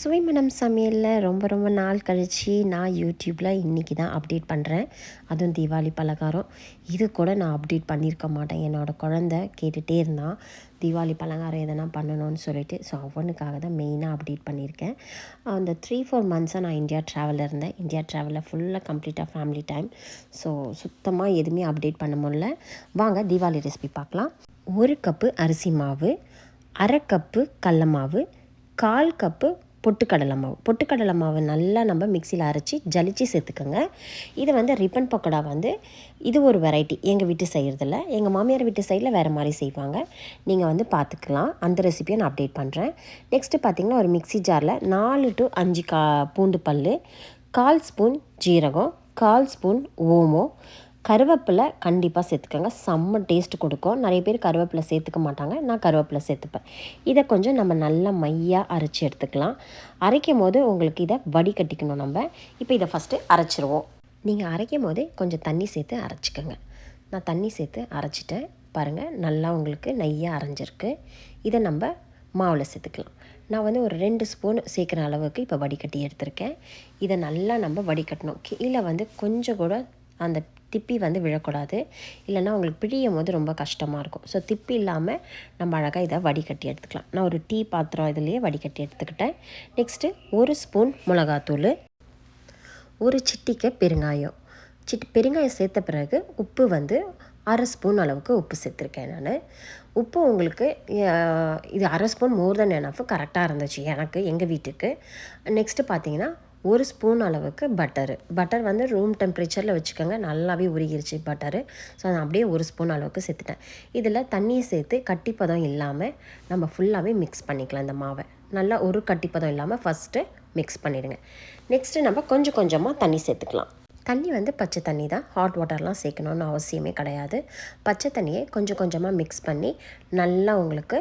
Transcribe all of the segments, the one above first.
சுவைமணம் சமையலில் ரொம்ப ரொம்ப நாள் கழித்து நான் யூடியூப்பில் இன்றைக்கி தான் அப்டேட் பண்ணுறேன் அதுவும் தீபாவளி பலகாரம். இது கூட நான் அப்டேட் பண்ணியிருக்க மாட்டேன். என்னோடய குழந்த கேட்டுகிட்டே இருந்தான். தீபாவளி பலகாரம் எதனா பண்ணணும்னு சொல்லிட்டு ஸோ அவனுக்காக தான் மெயினாக அப்டேட் பண்ணியிருக்கேன் அந்த த்ரீ ஃபோர் மந்த்ஸாக நான் இந்தியா ட்ராவலில் இருந்தேன். இந்தியா ட்ராவலில் ஃபுல்லாக கம்ப்ளீட்டாக ஃபேமிலி டைம் ஸோ சுத்தமாக எதுவுமே அப்டேட் பண்ண முடில வாங்க தீபாவளி ரெசிபி பார்க்கலாம். ஒரு கப்பு அரிசி மாவு அரை கப்பு கடல மாவு கால் கப்பு பொட்டுக்கடலை மாவு. பொட்டுக்கடலை மாவு நல்லா நம்ம மிக்சியில் அரைச்சி ஜலிச்சு சேர்த்துக்கோங்க. இது வந்து ரிப்பன் பக்கோடா வந்து இது ஒரு வெரைட்டி எங்கள் வீட்டு செய்கிறதில்ல எங்கள் மாமியார் வீட்டு சைடில் வேறு மாதிரி செய்வாங்க. நீங்கள் வந்து பார்த்துக்கலாம் அந்த ரெசிபியை நான் அப்டேட் பண்ணுறேன் நெக்ஸ்ட்டு பார்த்திங்கன்னா ஒரு மிக்சி ஜாரில் நாலு டு அஞ்சு கா பூண்டு பல் கால் ஸ்பூன் ஜீரகம் கால் ஸ்பூன் ஓமம் கருவேப்பிலை கண்டிப்பாக சேர்த்துக்கோங்க. செம்ம டேஸ்ட் கொடுக்கும். நிறைய பேர் கருவேப்பிலை சேர்த்துக்க மாட்டாங்க. நான் கருவேப்பிலை சேர்த்துப்பேன். இதை கொஞ்சம் நம்ம நல்லா மையாக அரைச்சி எடுத்துக்கலாம். அரைக்கும் போது உங்களுக்கு இதை வடிகட்டிக்கணும் நம்ம. இப்போ இதை ஃபஸ்ட்டு அரைச்சிருவோம். நீங்கள் அரைக்கும் போதே கொஞ்சம் தண்ணி சேர்த்து அரைச்சிக்கோங்க. நான் தண்ணி சேர்த்து அரைச்சிட்டேன். பாருங்கள் நல்லா உங்களுக்கு நையாக அரைஞ்சிருக்கு. இதை நம்ம மாவில் சேர்த்துக்கலாம். நான் வந்து ஒரு ரெண்டு ஸ்பூன் சேர்க்குற அளவுக்கு இப்போ வடிகட்டி எடுத்திருக்கேன். இதை நல்லா நம்ம வடிகட்டணும். கீழே வந்து கொஞ்சம் கூட அந்த திப்பி வந்து விழக்கூடாது. இல்லைன்னா உங்களுக்கு பிழியும் போது ரொம்ப கஷ்டமாக இருக்கும். ஸோ திப்பி இல்லாமல் நம்ம அழகாக இதை வடிகட்டி எடுத்துக்கலாம். நான் ஒரு டீ பாத்திரம் இதுலேயே வடிகட்டி எடுத்துக்கிட்டேன். நெக்ஸ்ட்டு ஒரு ஸ்பூன் மிளகாத்தூள் ஒரு சிட்டிக்க பெருங்காயம். சிட்டி பெருங்காயம் சேர்த்த பிறகு உப்பு வந்து அரை ஸ்பூன் அளவுக்கு உப்பு சேர்த்துருக்கேன் நான். உப்பு உங்களுக்கு இது அரை ஸ்பூன் மோர் தென் எனஃப் கரெக்டாக இருந்துச்சு எனக்கு எங்கள் வீட்டுக்கு. நெக்ஸ்ட்டு பார்த்தீங்கன்னா ஒரு ஸ்பூன் அளவுக்கு பட்டரு. பட்டர் வந்து ரூம் டெம்பரேச்சரில் வச்சுக்கோங்க நல்லாவே உருகிருச்சு பட்டரு. ஸோ நான் அப்படியே ஒரு ஸ்பூன் அளவுக்கு சேர்த்துட்டேன். இதில் தண்ணியை சேர்த்து கட்டிப்பதம் இல்லாமல் நம்ம ஃபுல்லாகவே மிக்ஸ் பண்ணிக்கலாம் இந்த மாவை. நல்லா ஒரு கட்டிப்பதம் இல்லாமல் ஃபஸ்ட்டு மிக்ஸ் பண்ணிவிடுங்க நெக்ஸ்ட்டு நம்ம கொஞ்சம் கொஞ்சமாக தண்ணி சேர்த்துக்கலாம். தண்ணி வந்து பச்சை தண்ணி தான். ஹாட் வாட்டர்லாம் சேர்க்கணுன்னு அவசியமே கிடையாது. பச்சை தண்ணியை கொஞ்சம் கொஞ்சமாக மிக்ஸ் பண்ணி நல்லா உங்களுக்கு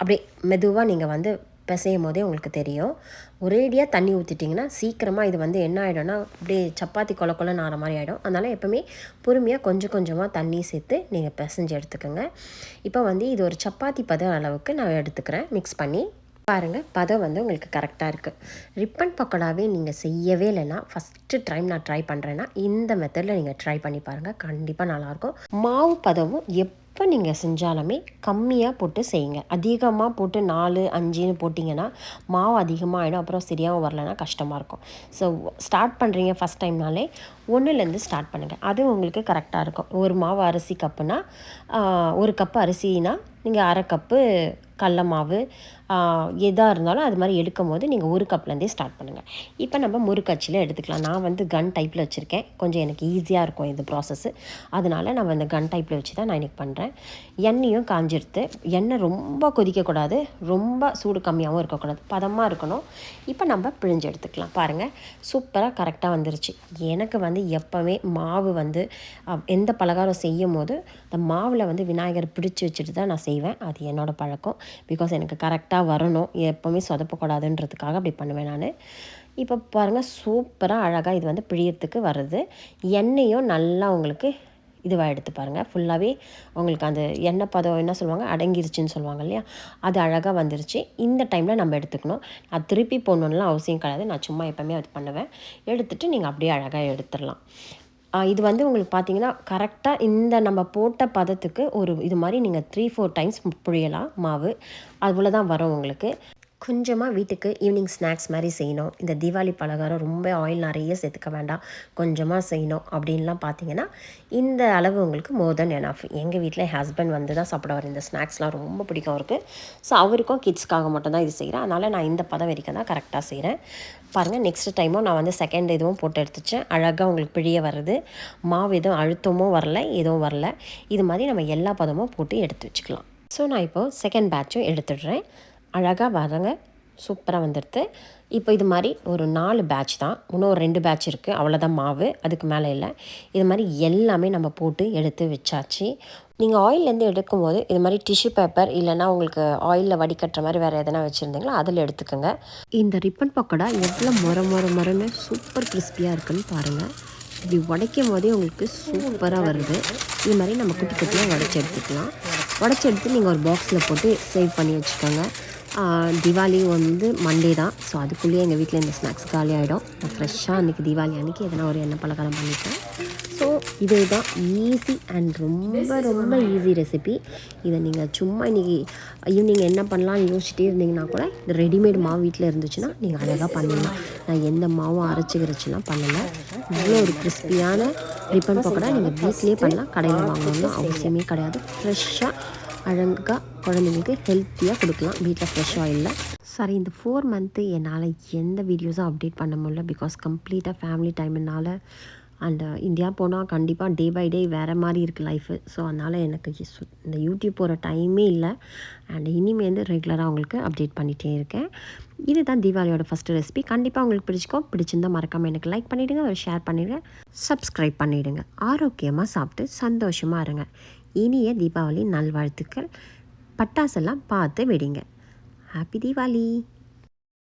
அப்படியே மெதுவாக நீங்கள் வந்து பிசையும் போதே உங்களுக்கு தெரியும். ஒரேடியாக தண்ணி ஊற்றிட்டிங்கன்னா சீக்கிரமாக இது வந்து என்ன ஆகிடும்னா அப்படியே சப்பாத்தி கொல கொலன்னு ஆகிற மாதிரி ஆகிடும் அதனால் எப்போவுமே பொறுமையாக கொஞ்சம் கொஞ்சமாக தண்ணி சேர்த்து நீங்கள் பிசைஞ்சு எடுத்துக்கோங்க. இப்போ வந்து இது ஒரு சப்பாத்தி பதம் அளவுக்கு நான் எடுத்துக்கிறேன். மிக்ஸ் பண்ணி பாருங்கள் பதம் வந்து உங்களுக்கு கரெக்டாக இருக்குது ரிப்பன் பக்கோடாவே நீங்கள் செய்யவே இல்லைன்னா ஃபஸ்ட்டு டைம் நான் ட்ரை பண்ணுறேன்னா இந்த மெத்தடில் நீங்கள் ட்ரை பண்ணி பாருங்கள் கண்டிப்பாக நல்லாயிருக்கும். மாவு பதமும் எப்போ நீங்கள் செஞ்சாலுமே கம்மியாக போட்டு செய்யுங்க. அதிகமாக போட்டு நாலு அஞ்சுன்னு போட்டிங்கன்னா மாவு அதிகமாக ஆகிடும் அப்புறம் சரியாக வரலன்னா கஷ்டமாக இருக்கும். ஸோ ஸ்டார்ட் பண்ணுறீங்க ஃபஸ்ட் டைம்னாலே ஒன்றுலேருந்து ஸ்டார்ட் பண்ணுங்கள் அது உங்களுக்கு கரெக்டாக இருக்கும். ஒரு மாவு அரிசி கப்புனா ஒரு கப்பு அரிசினா நீங்கள் அரை கப்பு கடல மாவு எதாக இருந்தாலும் அது மாதிரி எடுக்கும் போது நீங்கள் ஒரு கப்லேருந்தே ஸ்டார்ட் பண்ணுங்கள் இப்போ நம்ம முறுக்கச்சியில் எடுத்துக்கலாம். நான் வந்து கன் டைப்பில் வச்சுருக்கேன். கொஞ்சம் எனக்கு ஈஸியாக இருக்கும் இந்த ப்ராசஸ்ஸு அதனால் நான் இந்த கன் டைப்பில் வச்சு தான் நான் இன்றைக்கி பண்ணுறேன் எண்ணெயும் காஞ்சிருத்து. எண்ணெய் ரொம்ப கொதிக்கக்கூடாது. ரொம்ப சூடு கம்மியாகவும் இருக்கக்கூடாது. பதமாக இருக்கணும். இப்போ நம்ம பிழிஞ்சு எடுத்துக்கலாம். பாருங்கள் சூப்பராக கரெக்டாக வந்துருச்சு. எனக்கு வந்து எப்போவுமே மாவு வந்து எந்த பலகாரம் செய்யும் போது அந்த மாவில் வந்து விநாயகர் பிடிச்சி வச்சுட்டு தான் நான் செய்வேன். அது என்னோடய பழக்கம். பிகாஸ் எனக்கு கரெக்டாக வரணும். எப்போவுமே சொதப்பக்கூடாதுன்றதுக்காக அப்படி பண்ணுவேன் நான். இப்போ பாருங்கள் சூப்பராக அழகாக இது வந்து பிழியறதுக்கு வருது. எண்ணெயும் நல்லா உங்களுக்கு இதுவாக எடுத்து பாருங்கள் ஃபுல்லாகவே உங்களுக்கு அந்த எண்ணெய் பதம் என்ன சொல்லுவாங்க? அடங்கிருச்சுன்னு சொல்லுவாங்க இல்லையா? அது அழகாக வந்துருச்சு. இந்த டைமில் நம்ம எடுத்துக்கணும். நான் திருப்பி போடணுன்னுலாம் அவசியம் கிடையாது. நான் சும்மா எப்போவுமே அது பண்ணுவேன். எடுத்துகிட்டு நீங்கள் அப்படியே அழகாக எடுத்துடலாம். இது வந்து உங்களுக்கு பார்த்தீங்கன்னா கரெக்டாக இந்த நம்ம போட்ட பதத்துக்கு ஒரு இது மாதிரி நீங்கள் த்ரீ ஃபோர் டைம்ஸ் புழியலாம் மாவு. அதுபோல் தான் வரும் உங்களுக்கு. கொஞ்சமாக வீட்டுக்கு ஈவினிங் ஸ்நாக்ஸ் மாதிரி செய்யணும். இந்த தீபாவளி பலகாரம் ரொம்ப ஆயில் நிறைய சேர்த்துக்க வேண்டாம். கொஞ்சமாக செய்யணும் அப்படின்லாம் பார்த்தீங்கன்னா இந்த அளவு உங்களுக்கு மோர் தென் ஆஃப் எங்கள் வீட்டில் ஹஸ்பண்ட் வந்து தான் சாப்பிடுவார். இந்த ஸ்நாக்ஸ்லாம் ரொம்ப பிடிக்கும் அவருக்கு. ஸோ அவருக்கும் கிட்ஸ்க்காக மட்டும் தான் இது செய்கிறேன் அதனால் நான் இந்த பதம் வரைக்கும் தான் கரெக்டாக செய்கிறேன் பாருங்கள் நெக்ஸ்ட் டைமும் நான் வந்து செகண்ட் இதுவும் போட்டு எடுத்துச்சேன். அழகாக உங்களுக்கு பிழிய வருது. மாவு எதுவும் அழுத்தமும் வரல எதுவும் வரல. இது மாதிரி நம்ம எல்லா பதமும் போட்டு எடுத்து வச்சுக்கலாம். ஸோ நான் இப்போது செகண்ட் பேட்சும் எடுத்துடுறேன். அழகாக வரங்க சூப்பராக வந்துடுது இப்போ இது மாதிரி ஒரு நாலு பேட்ச் தான். இன்னும் ஒரு ரெண்டு பேட்ச் இருக்குது அவ்வளோதான் மாவு. அதுக்கு மேலே இல்லை. இது மாதிரி எல்லாமே நம்ம போட்டு எடுத்து வச்சாச்சு. நீங்கள் ஆயிலேருந்து எடுக்கும்போது இது மாதிரி டிஷ்யூ பேப்பர் இல்லைனா உங்களுக்கு ஆயிலில் வடிகட்டுற மாதிரி வேறு எதனா வச்சுருந்தீங்களோ? அதில் எடுத்துக்கோங்க. இந்த ரிப்பன் பக்கோடா எவ்வளோ முற முற முறன்னு சூப்பர் கிறிஸ்பியாக இருக்குன்னு பாருங்கள் இப்படி உடைக்கும் போதே உங்களுக்கு சூப்பராக வருது. இது மாதிரி நம்ம குட்டி குட்டியாக உடச்சி எடுத்துக்கலாம். உடச்சி எடுத்து நீங்கள் ஒரு பாக்ஸில் போட்டு சேவ் பண்ணி வச்சுக்கோங்க. திவாலி வந்து மண்டே தான். ஸோ அதுக்குள்ளேயே எங்கள் வீட்டில் இந்த ஸ்நாக்ஸ் காலி ஆகிடும் நான் ஃப்ரெஷ்ஷாக அன்றைக்கி தீபாவளி அன்றைக்கி எதனா ஒரு எண்ணெய் பலகாரம் பண்ணிப்பேன். ஸோ இது தான் ஈஸி அண்ட் ரொம்ப ரொம்ப ஈஸி ரெசிபி இதை நீங்கள் சும்மா இன்றைக்கி ஈவினிங் என்ன பண்ணலாம்னு யோசிச்சுட்டே இருந்தீங்கன்னா கூட இந்த ரெடிமேட் மாவு வீட்டில் இருந்துச்சுன்னா நீங்கள் அழகாக பண்ணிடலாம் நான் எந்த மாவும் அரைச்சி கிரைச்சிலாம் பண்ணலை. இவ்வளோ ஒரு கிறிஸ்பியான ரிப்பன் பக்கோடா நீங்கள் வீட்லேயே பண்ணலாம். கடையில் வாங்கணும்னு அவசியமே கிடையாது. ஃப்ரெஷ்ஷாக அழகாக குழந்தைங்களுக்கு ஹெல்த்தியாக கொடுக்கலாம். வீட்டில் ஃப்ரெஷ் ஆயிலில் சரி இந்த ஃபோர் மந்த்து என்னால் எந்த வீடியோஸும் அப்டேட் பண்ண முடியல. பிகாஸ் கம்ப்ளீட்டாக ஃபேமிலி டைம்னால அண்ட் இந்தியா போனால் கண்டிப்பாக டே பை டே வேறு மாதிரி இருக்குது லைஃபு ஸோ அதனால் எனக்கு இந்த யூடியூப் போகிற டைமே இல்லை. அண்ட் இனிமேல் ரெகுலராக உங்களுக்கு அப்டேட் பண்ணிகிட்டே இருக்கேன். இதுதான் தீபாவளியோட ஃபஸ்ட்டு ரெசிபி கண்டிப்பாக உங்களுக்கு பிடிச்சிக்கும் பிடிச்சிருந்தா மறக்காமல் எனக்கு லைக் பண்ணிவிடுங்க ஒரு ஷேர் பண்ணிவிடுங்க சப்ஸ்கிரைப் பண்ணிவிடுங்க ஆரோக்கியமாக சாப்பிட்டு சந்தோஷமாக இருங்க. இனிய தீபாவளி நல்வாழ்த்துக்கள். பட்டாசெல்லாம் பார்த்து விடுங்க. ஹாப்பி தீபாவளி